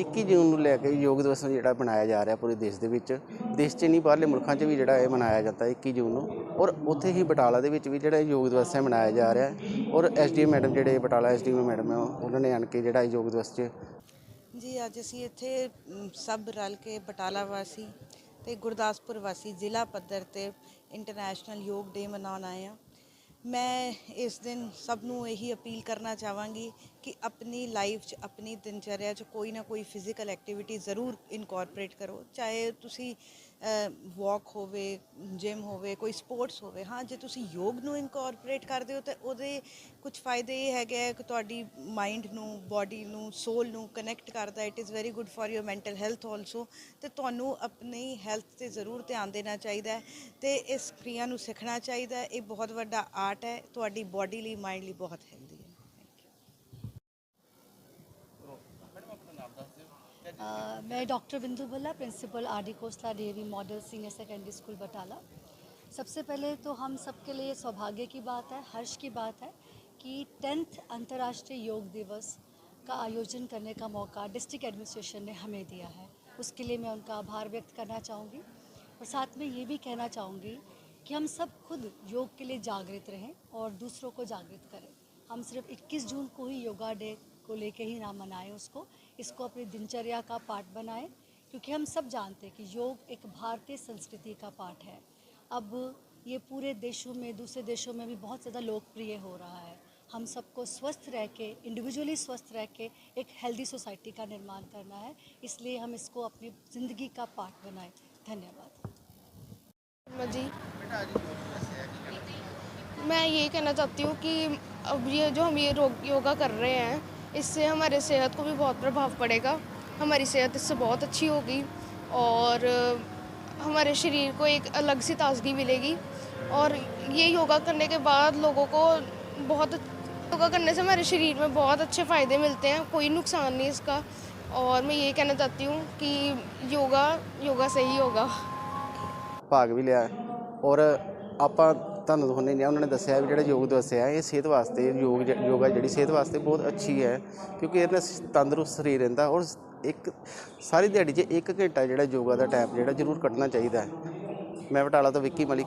21 ਜੂਨ ਨੂੰ ਲੈ ਕੇ ਯੋਗ ਦਿਵਸ ਜਿਹੜਾ ਮਨਾਇਆ ਜਾ ਰਿਹਾ ਪੂਰੇ ਦੇਸ਼ ਦੇ ਵਿੱਚ। ਦੇਸ਼ 'ਚ ਨਹੀਂ, ਬਾਹਰਲੇ ਮੁਲਕਾਂ 'ਚ ਵੀ ਜਿਹੜਾ ਇਹ ਮਨਾਇਆ ਜਾਂਦਾ ਹੈ 21 ਜੂਨ ਨੂੰ। ਔਰ ਉੱਥੇ ਹੀ ਬਟਾਲਾ ਦੇ ਵਿੱਚ ਵੀ ਜਿਹੜਾ ਯੋਗ ਦਿਵਸ ਹੈ ਮਨਾਇਆ ਜਾ ਰਿਹਾ। ਹੈ ਔਰ ਐਸਡੀਐਮ ਮੈਡਮ ਜਿਹੜੇ ਬਟਾਲਾ ਐਸਡੀਐਮ ਮੈਡਮ ਹੈ, ਉਹਨਾਂ ਨੇ ਆਣ ਕੇ ਜਿਹੜਾ ਯੋਗ ਦਿਵਸ 'ਚ ਜੀ, ਅੱਜ ਅਸੀਂ ਇੱਥੇ ਸਭ ਰਲ ਕੇ ਬਟਾਲਾ ਵਾਸੀ ਤੇ ਗੁਰਦਾਸਪੁਰ ਵਾਸੀ ਜ਼ਿਲ੍ਹਾ ਪੱਧਰ ਤੇ ਇੰਟਰਨੈਸ਼ਨਲ ਯੋਗ ਡੇ ਮਨਾਉਣ ਆਏ ਹਾਂ। ਮੈਂ ਇਸ ਦਿਨ ਸਭ ਨੂੰ ਇਹੀ ਅਪੀਲ ਕਰਨਾ ਚਾਹਾਂਗੀ ਕਿ ਆਪਣੀ ਲਾਈਫ 'ਚ, ਆਪਣੀ ਦਿਨਚਰਿਆ 'ਚ ਕੋਈ ਨਾ ਕੋਈ ਫਿਜ਼ੀਕਲ ਐਕਟੀਵਿਟੀ ਜ਼ਰੂਰ ਇਨਕੋਰਪੋਰੇਟ ਕਰੋ। ਚਾਹੇ ਤੁਸੀਂ ਵਾਕ ਹੋਵੇ ਜਿਮ ਹੋਵੇ, ਕੋਈ ਸਪੋਰਟਸ ਹੋਵੇ, ਹਾਂ, ਜੇ ਤੁਸੀਂ ਯੋਗ ਨੂੰ ਇਨਕੋਰਪੋਰੇਟ ਕਰਦੇ ਹੋ, ਤਾਂ ਉਹਦੇ ਕੁਝ ਫਾਇਦੇ ਇਹ ਹੈਗੇ ਆ ਕਿ ਤੁਹਾਡੀ ਮਾਈਂਡ ਨੂੰ ਬਾਡੀ ਨੂੰ ਸੋਲ ਨੂੰ ਕਨੈਕਟ ਕਰਦਾ it is very good for your mental health also ਤੇ ਤੁਹਾਨੂੰ ਆਪਣੀ ਹੈਲਥ ਤੇ ਜ਼ਰੂਰ ਧਿਆਨ ਦੇਣਾ ਚਾਹੀਦਾ ਹੈ, ਤੇ ਇਸ ਕ੍ਰਿਆ ਨੂੰ ਸਿੱਖਣਾ ਚਾਹੀਦਾ ਹੈ, ਇਹ ਬਹੁਤ ਵੱਡਾ ਆਰਟ ਹੈ, ਤੁਹਾਡੀ ਬਾਡੀ ਲਈ ਮਾਈਂਡ ਲਈ ਬਹੁਤ ਹੈਲਦੀ मैं doctor Bindu Bhalla principal R D Khosla DAV model, senior secondary school Batala. सबसे पहले तो हम सबके लिए सौभाग्य की बात है, हर्ष की बात है कि टेंथ अंतर्राष्ट्रीय योग दिवस का आयोजन करने का मौका डिस्ट्रिक्ट एडमिनिस्ट्रेशन ने हमें दिया है। उसके लिए मैं उनका आभार व्यक्त करना चाहूँगी और साथ में ये भी कहना चाहूँगी कि हम सब खुद योग के लिए जागृत रहें और दूसरों को जागृत करें। हम सिर्फ़ 21 जून को ही योगा डे को लेके ही ना मनाएँ उसको इसको अपनी दिनचर्या का पार्ट बनाएँ क्योंकि हम सब जानते हैं कि योग एक भारतीय संस्कृति का पार्ट है। अब ये पूरे देशों में दूसरे देशों में भी बहुत ज़्यादा लोकप्रिय हो रहा है। हम सबको स्वस्थ रह के इंडिविजुअली स्वस्थ रह के एक हेल्दी सोसाइटी का निर्माण करना है इसलिए हम इसको अपनी ज़िंदगी का पार्ट बनाएँ। धन्यवाद। जी। मैं यही कहना चाहती हूँ कि अब ये जो हम ये योगा कर रहे हैं इससे हमारे सेहत को भी बहुत प्रभाव पड़ेगा। हमारी सेहत इससे बहुत अच्छी होगी और हमारे शरीर को एक अलग सी ताजगी मिलेगी। और ये योगा करने के बाद लोगों को बहुत योगा करने से हमारे शरीर में बहुत अच्छे फ़ायदे मिलते हैं, कोई नुकसान नहीं इसका। और मैं ये कहना चाहती हूँ कि योगा योगा से ही होगा। भाग भी लिया और आप ਤੁਹਾਨੂੰ ਦਿਖਾਉਂਦੇ ਨੇ ਉਹਨਾਂ ਨੇ ਦੱਸਿਆ ਵੀ ਜਿਹੜਾ ਯੋਗ ਦੱਸਿਆ ਇਹ ਸਿਹਤ ਵਾਸਤੇ ਯੋਗ ਜ- ਯੋਗਾ ਜਿਹੜੀ ਸਿਹਤ ਵਾਸਤੇ ਬਹੁਤ ਅੱਛੀ ਹੈ, ਕਿਉਂਕਿ ਇਹਦੇ ਨਾਲ ਤੰਦਰੁਸਤ ਸਰੀਰ ਰਹਿੰਦਾ ਔਰ ਇੱਕ, ਸਾਰੀ ਦਿਹਾੜੀ 'ਚ ਇੱਕ ਘੰਟਾ ਜਿਹੜਾ ਯੋਗਾ ਦਾ ਟਾਈਮ ਜਿਹੜਾ ਜ਼ਰੂਰ ਕੱਢਣਾ ਚਾਹੀਦਾ ਹੈ। ਮੈਂ ਬਟਾਲਾ ਤੋਂ ਵਿੱਕੀ ਮਲਿਕ।